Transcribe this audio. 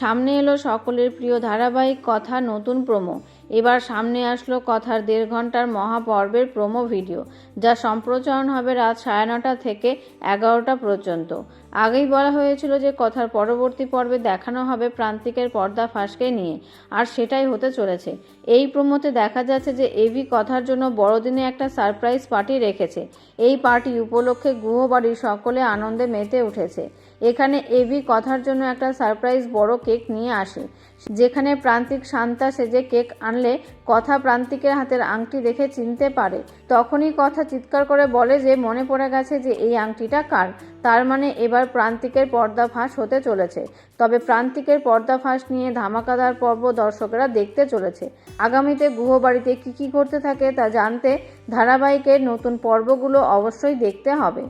সামনে এলো সকলের প্রিয় ধারাবাহিক কথা, নতুন প্রোমো। এবার সামনে আসলো কথার দেড় ঘণ্টার মহাপর্বের প্রোমো ভিডিও, যা সম্প্রচারণ হবে রাত সাড়ে নটা থেকে এগারোটা পর্যন্ত। আগেই বলা হয়েছিল যে কথার পরবর্তী পর্বে দেখানো হবে প্রান্তিকের পর্দা ফাঁসকে নিয়ে, আর সেটাই হতে চলেছে। এই প্রোমোতে দেখা যাচ্ছে যে এভি কথার জন্য বড়দিনে একটা সারপ্রাইজ পার্টি রেখেছে। এই পার্টি উপলক্ষে গুহবাড়ির সকলে আনন্দে মেতে উঠেছে। এখানে এবি কথার জন্য একটা সারপ্রাইজ বড় কেক নিয়ে আসে। যেখানে প্রান্তিক শান্তা সেজে কেক আনলে কথা প্রান্তিকের হাতের আংটি দেখে চিনতে পারে। তখনই কথা চিৎকার করে বলে যে, মনে পড়ে গেছে যে এই আংটিটা কার? তার মানে এবার প্রান্তিকের পর্দা ফাঁস হতে চলেছে। তবে প্রান্তিকের পর্দা ফাঁস নিয়ে ধামাকাদার পর্ব দর্শকরা দেখতে চলেছে। আগামীতে গুহবাড়িতে কী কী ঘটতে থাকে তা জানতে ধারাবাহিকের নতুন পর্বগুলো অবশ্যই দেখতে হবে।